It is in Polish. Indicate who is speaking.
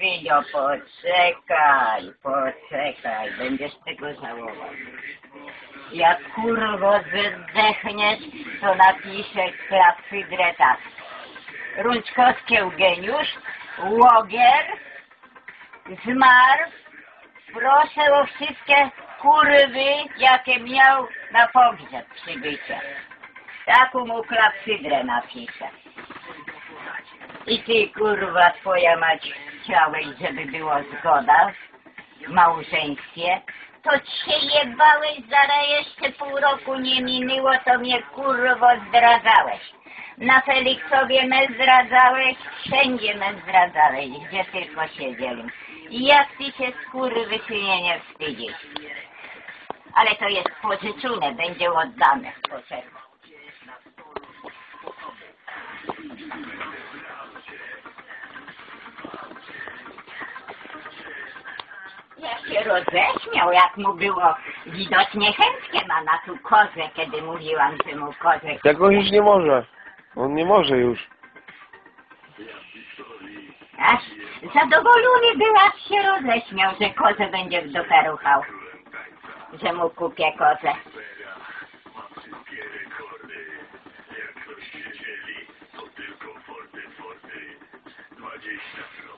Speaker 1: Filio, poczekaj, poczekaj, będziesz tego żałował. Jak kurwo zdechniesz, to napiszę klapsydrę tak. Rączkowski Eugeniusz, Łogier, zmarł, proszę o wszystkie kurwy, jakie miał na pogrzeb przybycie. Taką mu klapsydrę napiszę. I ty kurwa twoja mać chciałeś, żeby była zgoda w małżeństwie, to cię jebałeś, zaraz jeszcze pół roku nie minęło, to mnie kurwo zdradzałeś. Na Feliksowie me zdradzałeś, wszędzie me zdradzałeś, gdzie tylko siedzieli. I jak ty się skurwy synie nie wstydzisz. Ale to jest pożyczone, będzie oddane. Poczekaj. Się roześmiał, jak mu było widocznie chętnie ma na tu kozę, kiedy mówiłam, że mu kozę
Speaker 2: Jak on już nie może. On nie może już.
Speaker 1: Aż zadowolony był, aż się roześmiał, że kozę będzie w dupę ruchał. Że mu kupię kozę.
Speaker 3: Jak